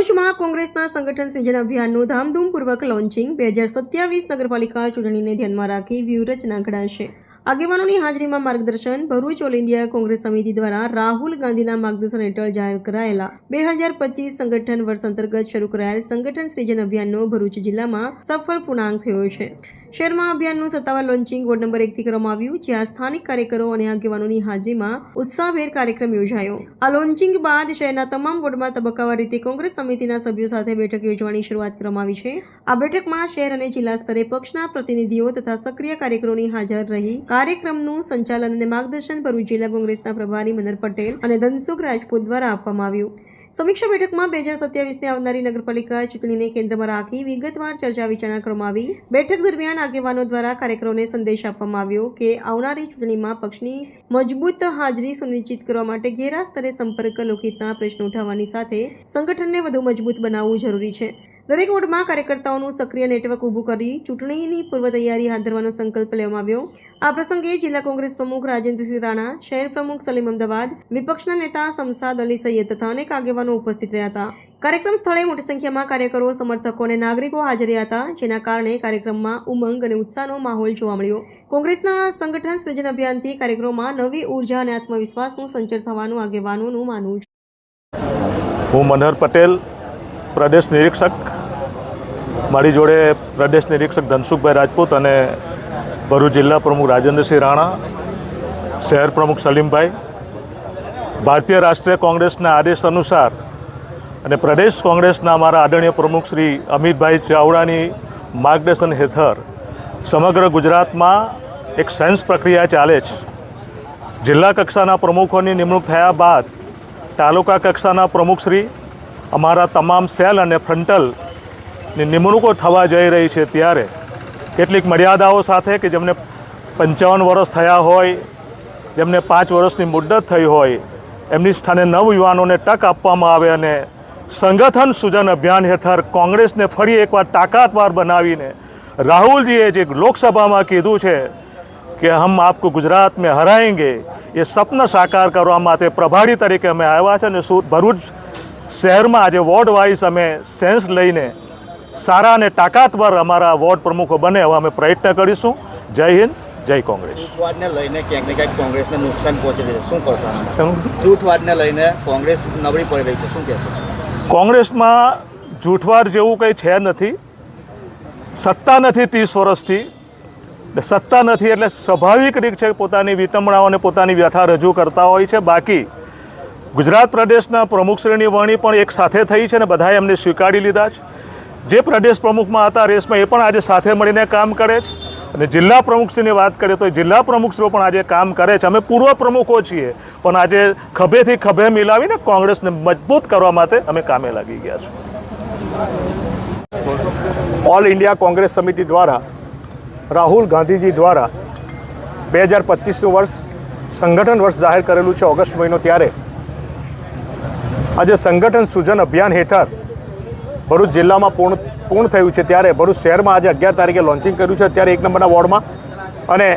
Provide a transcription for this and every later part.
ભરૂચમાં કોંગ્રેસના સંગઠન સિંચન અભિયાનનું ધામધૂમપૂર્વક લોન્ચિંગ. બે હજાર સત્યાવીસ નગરપાલિકા ચૂંટણીને ધ્યાનમાં રાખી વ્યૂહરચના ઘડાશે. આગેવાનોની હાજરીમાં માર્ગદર્શન ભરૂચ ઓલ ઇન્ડિયા કોંગ્રેસ સમિતિ દ્વારા રાહુલ ગાંધીના માર્ગદર્શન હેઠળ જાહેર કરાયેલા. બે હજાર પચીસ સંગઠન વર્ષ અંતર્ગત શરૂ કરાયેલ સંગઠન સૃજન અભિયાનનો ભરૂચ જિલ્લામાં સફળ પૂર્ણાંક થયો છે. શહેરમાં અભિયાનનું સત્તાવાર લોન્ચિંગ વોર્ડ નંબર એકથી કરવામાં આવ્યું, જ્યાં સ્થાનિક કાર્યકરો અને આગેવાનોની હાજરીમાં ઉત્સાહભેર કાર્યક્રમ યોજાયો. આ લોન્ચિંગ બાદ શહેરના તમામ વોર્ડમાં તબક્કાવાર રીતે કોંગ્રેસ સમિતિના સભ્યો સાથે બેઠક યોજવાની શરૂઆત કરવામાં આવી છે. આ બેઠકમાં શહેર અને જિલ્લા સ્તરે પક્ષના પ્રતિનિધિઓ તથા સક્રિય કાર્યકરોની હાજર રહી કાર્યક્રમનું સંચાલન અને માર્ગદર્શન ભરૂચ જિલ્લા કોંગ્રેસના પ્રભારી મનર પટેલ અને ધનસુખ રાજપૂત દ્વારા આપવામાં આવ્યું. સમીક્ષા બેઠકમાં બે હજાર સત્યાવીસને આવનારી નગરપાલિકા ચૂંટણીને કેન્દ્રમાં રાખી વિગતવાર ચર્ચા વિચારણા કરવામાં આવી. બેઠક દરમિયાન આગેવાનો દ્વારા કાર્યક્રમને સંદેશ આપવામાં આવ્યો કે આવનારી ચૂંટણીમાં પક્ષની મજબૂત હાજરી સુનિશ્ચિત કરવા માટે ઘેરા સ્તરે સંપર્ક લોકહિતના પ્રશ્નો ઉઠાવવાની સાથે સંગઠનને વધુ મજબૂત બનાવવું જરૂરી છે. દરેક વોર્ડમાં કાર્યકર્તાઓનું સક્રિય નેટવર્ક ઊભું કરી ચૂંટણીની પૂર્વ તૈયારી હાથ ધરવાનો સંકલ્પ લેવામાં આવ્યો. આ પ્રસંગે જિલ્લા કોંગ્રેસ પ્રમુખ રાજેન્દ્રસિંહ રાણા, શહેર પ્રમુખ સલીમ અમદાવાદ, વિપક્ષના નેતા સમસાદ અલી સૈયદ તથા અનેક આગેવાનો ઉપસ્થિત રહ્યા હતા. કાર્યક્રમ સ્થળે મોટી સંખ્યામાં કાર્યકરો, સમર્થકો અને નાગરિકો હાજર હતા, જેના કારણે કાર્યક્રમમાં ઉમંગ અને ઉત્સાહનો માહોલ જોવા મળ્યો. કોંગ્રેસના સંગઠન સૃજન અભિયાનથી કાર્યક્રમમાં નવી ઊર્જા અને આત્મવિશ્વાસનું સંચર થવાનું આગેવાનોનું માનવું છે. હું મનહર પટેલ પ્રદેશ નિરીક્ષક, મારી જોડે પ્રદેશ નિરીક્ષક ધનસુખભાઈ રાજપૂત અને ભરૂચ જિલ્લા પ્રમુખ રાજેન્દ્રસિંહ રાણા, શહેર પ્રમુખ સલીમભાઈ, ભારતીય રાષ્ટ્રીય કોંગ્રેસના આદેશ અનુસાર અને પ્રદેશ કોંગ્રેસના અમારા આદરણીય પ્રમુખ શ્રી અમિતભાઈ ચાવડાની માર્ગદર્શન હેઠળ સમગ્ર ગુજરાતમાં એક સેન્સ પ્રક્રિયા ચાલે છે. જિલ્લા કક્ષાના પ્રમુખોની નિમણૂક થયા બાદ તાલુકા કક્ષાના પ્રમુખશ્રી અમારા તમામ સેલ અને ફ્રન્ટલની નિમણૂકો થવા જઈ રહી છે ત્યારે. કેટલીક મર્યાદાઓ સાથે કે જેમને પંચાવન વર્ષ થયા હોય, જેમને પાંચ વર્ષની મુદ્દત થઈ હોય, એમની સ્થાને નવયુવાનોને તક આપવામાં આવે અને સંગઠન સૂજન અભિયાન હેઠળ કોંગ્રેસને ફરી એકવાર તાકાતવાર બનાવીને રાહુલજીએ જે લોકસભામાં કીધું છે કે હમ આપકો ગુજરાત મેં હરાएंगे એ સપન સાકાર કરવા માટે પ્રભારી તરીકે અમે આવ્યા છે અને ભરૂચ શહેરમાં આજે વોર્ડ વાઇઝ અમે સેન્સ લઈને સારા અને તાકાતવાર અમારા વોર્ડ પ્રમુખો બને એવા અમે પ્રયત્ન કરીશું. જય હિન્દ જય કોંગ્રેસ. જૂથવાદને લઈને ક્યાંક ને ક્યાંક કોંગ્રેસને નુકસાન પહોંચી રહ્યું છે. શું કરશો? જૂથવાદને લઈને કોંગ્રેસ નબળી પડી રહી છે. શું કહેશો? કોંગ્રેસમાં જૂઠવાર જેવું કંઈ છે નથી. સત્તા નથી ત્રીસ વર્ષથી. સત્તા નથી એટલે સ્વાભાવિક રીત છે પોતાની વિટંબણાઓને પોતાની વ્યથા રજૂ કરતા હોય છે. બાકી ગુજરાત પ્રદેશના પ્રમુખશ્રીની વરણી પણ એક સાથે થઈ છે અને બધાએ એમને સ્વીકારી લીધા છે. જે પ્રદેશ પ્રમુખમાં હતા રેસમાં એ પણ આજે સાથે મળીને કામ કરે છે. અને જિલ્લા પ્રમુખશ્રીની વાત કરીએ તો જિલ્લા પ્રમુખશ્રીઓ પણ આજે કામ કરે છે. અમે પૂર્વ પ્રમુખો છીએ, પણ આજે ખભેથી ખભે મિલાવીને કોંગ્રેસને મજબૂત કરવા માટે અમે કામે લાગી ગયા છીએ. ઓલ ઇન્ડિયા કોંગ્રેસ સમિતિ દ્વારા, રાહુલ ગાંધીજી દ્વારા બે હજાર પચીસનું વર્ષ, સંગઠન વર્ષ જાહેર કરેલું છે ઓગસ્ટ મહિનો ત્યારે. આજે સંગઠન સૂજન અભિયાન હેઠળ ભરૂચ જિલ્લામાં પૂર્ણ પૂર્ણ થયું છે. ત્યારે ભરૂચ શહેરમાં આજે અગિયાર તારીખે લોન્ચિંગ કર્યું છે. અત્યારે એક નંબરના વોર્ડમાં અને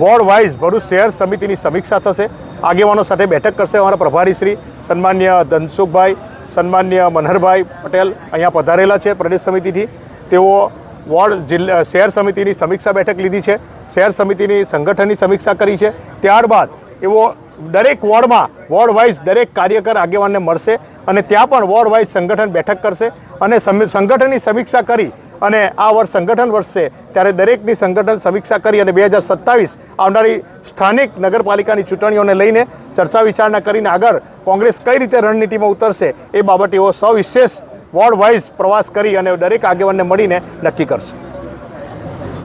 વોર્ડ વાઇઝ ભરૂચ શહેર સમિતિની સમીક્ષા થશે. આગેવાનો સાથે બેઠક કરશે અમારા પ્રભારી શ્રી સન્માન્ય ધનસુખભાઈ, સન્માન્ય મનહરભાઈ પટેલ અહીંયા પધારેલા છે પ્રદેશ સમિતિથી. તેઓ વોર્ડ જિલ્લા શહેર સમિતિની સમીક્ષા બેઠક લીધી છે. શહેર સમિતિની સંગઠનની સમીક્ષા કરી છે. ત્યારબાદ એવો દરેક વોર્ડમાં વોર્ડ વાઇઝ દરેક કાર્યકર આગેવાનને મળશે અને ત્યાં પણ વોર્ડ વાઇઝ સંગઠન બેઠક કરશે અને સંગઠનની સમીક્ષા કરી અને આ વર્ષ સંગઠન વર્ષ ત્યારે દરેકની સંગઠન સમીક્ષા કરી અને બે હજાર સત્તાવીસ આવનારી સ્થાનિક નગરપાલિકાની ચૂંટણીઓને લઈને ચર્ચા વિચારણા કરીને આગળ કોંગ્રેસ કઈ રીતે રણનીતિમાં ઉતરશે એ બાબતે એઓ સવિશેષ વોર્ડ વાઇઝ પ્રવાસ કરી અને દરેક આગેવાનને મળીને નક્કી કરશે.